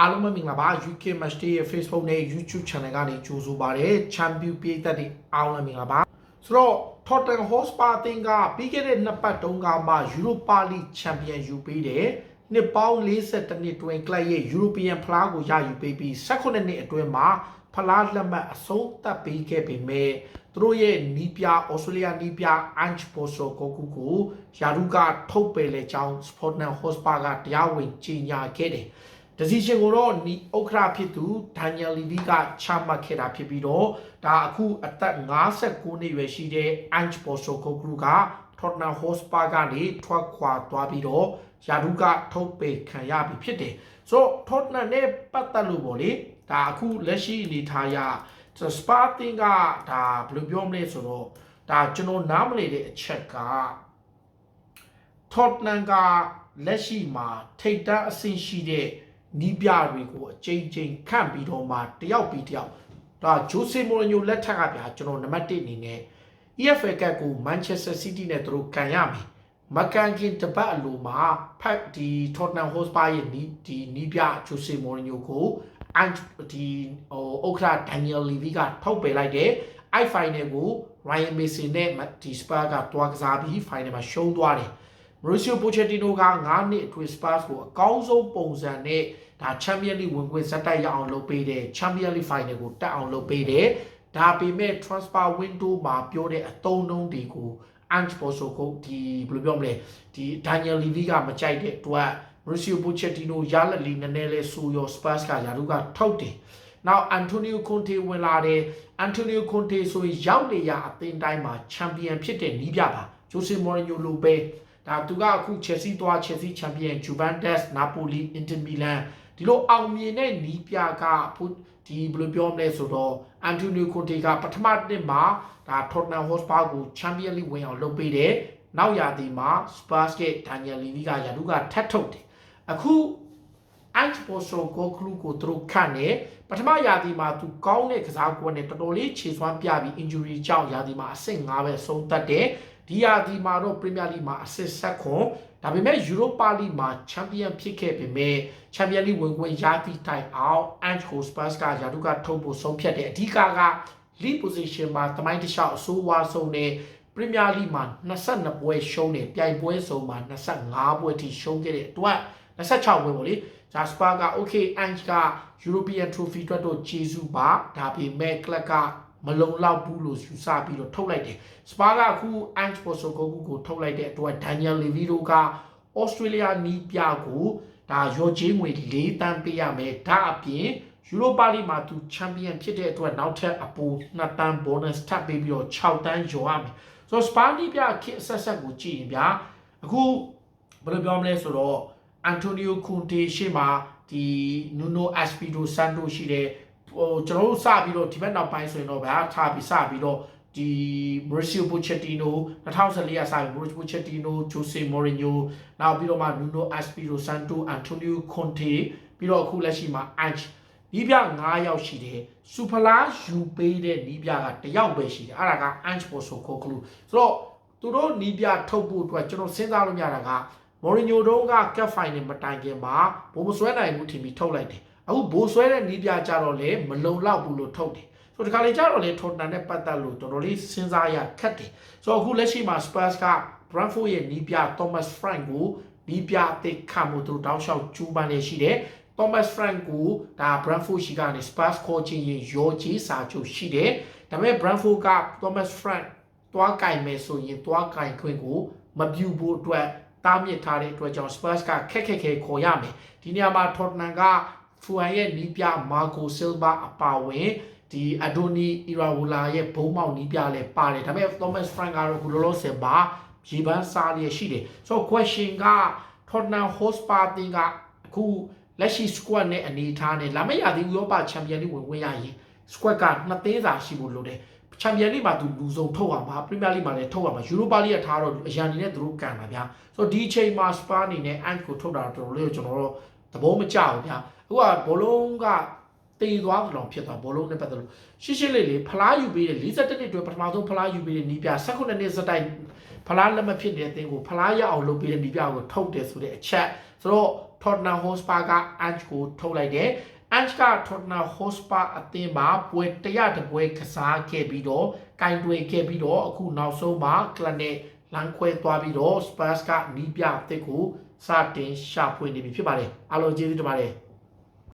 အားလုံးပဲမင်္ဂလာပါ UK Match Day ရဲ့ Facebook နဲ့ YouTube Channel ကနေကြိုဆိုပါရစေ Champion ပြည်သက်တွေအားလုံးပဲမင်္ဂလာပါဆိုတော့ Tottenham Hotspur အသင်းကပြီးခဲ့တဲ့နှစ်ပတ်တုန်းကမှ Europa League Champion ယူပေးတယ်နှစ်ပေါင်း42နှစ်တွင်ကလပ်ရဲ့ European ဖလားကိုရယူပေးပြီး18နှစ်အတွင်းမှာဖလားလက်မှတ်အဆုံးသတ်ပေးခဲ့ပေမဲ့သူတို့ရဲ့နီးပြဩစတြေးလျနီးပြ Ange Postecoglou ကိုယာရုကထုတ်ပယ်လေကြောင်း Tottenham Hotspur ကတရားဝင်ကြေညာခဲ့တယ် ဒစီရှင်ကိုတော့နီဥက္ခရာဖြစ်သူဒန်နီယယ်လီဗီကချမှတ်ခဲ့တာဖြစ်ပြီးတော့ဒါအခုအသက်59နှစ်ရွယ်ရှိတဲ့အန်ချ်ပေါ်ဆိုကိုဂရုကထော့တနမ်ဟော့စပါကနေထွက်ခွာသွားပြီးတော့ယာဒူကထုတ်ပေခံရပြီဖြစ်တယ်ဆိုတော့ထော့တနမ်နဲ့ပတ်သက်လို့ပေါ့လေဒါအခုလက်ရှိအနေထားရစပါတင်ကဒါဘယ်လိုပြောမလဲဆိုတော့ဒါကျွန်တော်နားမလည်တဲ့အချက်ကထော့တနန်ကလက်ရှိမှာထိတ်တန်းအဆင့်ရှိတဲ့ နီးပြတွေကိုအချိန်ချင်းခန့်ပြီးတော့မှတယောက်ပြီးတယောက်ဒါဂျိုဆေမိုရီညိုလက်ထက်ကဗျာကျွန်တော်နံပါတ်1အနေနဲ့ EFL ကပ်ကို Manchester City နဲ့သူတို့ကန်ရမယ်မကန်ခင်တပတ်အလိုမှာဖက်ဒီ Tottenham Hotspur ရဲ့နီးဒီနီးပြဂျိုဆေမိုရီညိုကိုအန်ဒီဟိုဥက္ခရာဒန်နီယယ်လီဗီကထုတ်ပယ်လိုက်တယ်အိုက်ဖိုင်နယ်ကို Ryan Mason နဲ့ဒီစပါကတွားကစားပြီး final မှာရှုံးသွားတယ်မရိုဆီယိုပိုချက်တီနိုက9နှစ်အတွင်းစပတ်ကိုအကောင်းဆုံးပုံစံနဲ့ ဒါချန်ပီယံလိဝင်ခွင့်ဇက်တိုက်ရအောင်လုပ်ပေးတယ်ချန်ပီယံလိဖိုင်နယ်ကိုတက်အောင်လုပ်ပေးတယ်ဒါပေမဲ့ transfer window မှာပြောတဲ့အတုံးတုံးတွေကို Ange Postecoglou ဒီဘယ်လိုပြောမလဲဒီ Daniel Levy ကမကြိုက်တဲ့အတွက် Mauricio Pochettino ရလက်လီနည်းနည်းလေးဆိုရော Spurs ကယာရုကထုတ်တယ်နောက်အန်တိုနီယိုကွန်တေဝင်လာတယ်အန်တိုနီယိုကွန်တေဆိုရင်ရောက်နေရအသင်းတိုင်းမှာချန်ပီယံဖြစ်တဲ့နီးပြပါဂျိုဆေမော်ရီညိုလိုပဲဒါသူကအခု Chelsea သွား Chelsea ချန်ပီယံ Juventus Napoli Inter Milan ဒီလိုအောင်မြင်တဲ့နီးပြကဒီဘယ်လိုပြောမလဲဆိုတော့အန်တိုနီယိုကွန်တေကပထမနှစ်မှာဒါ Tottenham Hotspur ကို Champions League ဝင်အောင်လုပ်ပေးတယ်နောက်ရာသီမှာ Spurs က Daniel Levy ကယာလူကထတ်ထုတ်တယ်အခု Ange Postecoglou ကိုသူတို့ခန့်နေပထမရာသီမှာသူကောင်းတဲ့ကစားကွက်နဲ့တော်တော်လေးခြေစွမ်းပြပြီး injury ကြောင့်ရာသီမှာအဆင့်9ပဲဆုံးသက်တယ်ဒီရာသီမှာတော့ Premier League မှာအဆင့်7ခွန် ဒါပေမဲ့ Europa League မှာ Champion ဖြစ်ခဲ့ပေမဲ့ Champion League ဝင်ခွင့်ရာသီတိုင်အောင် Ange Spurs ကရာထူးကထုတ်ဖို့ဆုံးဖြတ်တယ်အဓိကက lead position မှာတမိုင်းတစ်လျှောက်အဆိုးဝါးဆုံးနဲ့ Premier League မှာ22ပွဲရှုံးတယ်ပြိုင်ပွဲစုံမှာ25ပွဲထိရှုံးခဲ့တဲ့အတွက်26ပွဲပေါ့လေဂျာစပါက okay Ange က European Trophy အတွက်တော့ဂျေဇူးပါဒါပေမဲ့ကလပ်က မလုံလောက်ဘူးလို့ယူဆပြီးတော့ထုတ်လိုက်တယ်စပါကအခု Ange Postecoglou ကိုထုတ်လိုက်တဲ့အတွက် Daniel Levy တို့က Australia နီးပြကိုဒါရောချေးငွေ၄တန်းပေးရမယ်ဒါအပြင်ယူရိုပါလိမှာသူချန်ပီယံဖြစ်တဲ့အတွက်နောက်ထပ်အပို2တန်း bonus ထပ်ပေးပြီးတော့6တန်းရောရမယ်ဆိုတော့စပါနီးပြခစ်ဆက်ဆက်ကိုကြည့်ရင်ဗျာအခုဘယ်လိုပြောမလဲဆိုတော့အန်တိုနီယိုကွန်တေရှေ့မှာဒီနူနိုအက်စပီဒိုဆန်တိုရှိတယ် ဟိုကျွန်တော်တို့စပြီးတော့ဒီဘက်နောက်ပိုင်းဆိုရင်တော့ဗျာထားပြီးစပြီးတော့ဒီ Mauricio Pochettino 2014ကစပြီး Mauricio Pochettino Jose Mourinho နောက်ပြီးတော့မှ Nuno Espirito Santo Antonio Conte ပြီးတော့အခုလက်ရှိမှာ Ange နီးပြ9ယောက်ရှိတယ်စူဖလာယူပေးတဲ့နီးပြကတယောက်ပဲရှိတယ်အဲ့ဒါက Ange Postecoglou ဆိုတော့သူတို့နီးပြထုတ်ဖို့အတွက်ကျွန်တော်စဉ်းစားလို့ရတာကမော်ရီညိုတုန်းကကက်ဖိုင်နယ်မတိုင်ခင်မှာဘိုးမဆွဲနိုင်ဘူးထင်ပြီးထုတ်လိုက်တယ် အခုဘိုးဆွဲတဲ့နီးပြကြတော့လေမလုံလောက်ဘူးလို့ထုတ်တယ်ဆိုတော့ဒီခါလေးကြတော့လေထော်တန်နဲ့ပတ်သက်လို့တော်တော်လေးစဉ်းစားရခက်တယ်ဆိုတော့အခုလက်ရှိမှာ Spurs က Brentford ရဲ့နီးပြ Thomas Frank ကိုနီးပြအသစ်ခန့်ဖို့သူတို့တောင်းလျှောက်ကျူးပန်းနေရှိတယ် Thomas Frank ကိုဒါ Brentford ရှိကနေ Spurs ခေါ်ချင်ရင်ရောကြီးစာချုပ်ရှိတယ်ဒါပေမဲ့ Brentford က Thomas Frank တွားကင်မယ်ဆိုရင်တွားကင်ခွင့်ကိုမပြုဖို့အတွက်တားမြစ်ထားတဲ့အတွက်ကြောင့် Spurs ကခက်ခက်ခဲခေါ်ရမယ်ဒီနေရာမှာ Tottenham က Fuan ရဲ့နီးပြ Marco Silva အပါဝင်ဒီအဒိုနီအီရာဝလာရဲ့ဘုံမောက်နီးပြလည်းပါတယ်ဒါပေမဲ့ Thomas Frank ကတော့ခုလောလောဆယ်မှာရေပန်းစားရရှိတယ်ဆိုတော့ question က Tottenham Hotspur တင်ကအခုလက်ရှိ squad နဲ့အနေထားနဲ့လာမယ့်ရာသီဥရောပချန်ပီယံလိဝင်ဝင်ရရင် squad ကနှစ်သင်းစာရှိဖို့လိုတယ်ချန်ပီယံလိမှာသူလူဆုံးထုတ်အောင်ပါပရီးမီယာလိမှာလည်းထုတ်အောင်ပါယူရိုပါလိကထားတော့အရန်နေနဲ့သူတို့ကန်ပါဗျာဆိုတော့ဒီအချိန်မှာစပါအနေနဲ့အန်ကိုထုတ်တာတော်တော်လေးကိုကျွန်တော်တို့သဘောမကျဘူးဗျာ အခုကဘောလုံးကတေသွားသလောက်ဖြစ်သွားဘောလုံးနဲ့ပတ်သက်လို့ရှင်းရှင်းလေးလေးဖလားယူပေးတဲ့52နှစ်တွဲပထမဆုံးဖလားယူပေးတဲ့နီးပြ18နှစ်စတိုင်ဖလားလက်မဖြစ်နေတဲ့သင်ကိုဖလားရအောင်လုပ်ပေးတဲ့နီးပြကိုထုတ်တယ်ဆိုတဲ့အချက်ဆိုတော့ Tottenham Hotspur ကအန်ချ်ကိုထုတ်လိုက်တယ်အန်ချ်က Tottenham Hotspur အသင်းမှာပွဲတရတပွဲကစားခဲ့ပြီးတော့ကင်တွယ်ခဲ့ပြီးတော့အခုနောက်ဆုံးမှာ Club နဲ့လမ်းခွဲသွားပြီးတော့ Spurs ကနီးပြအသစ်ကိုစတင်ရှာဖွေနေပြီဖြစ်ပါတယ်အားလုံးကျေးဇူးတင်ပါတယ်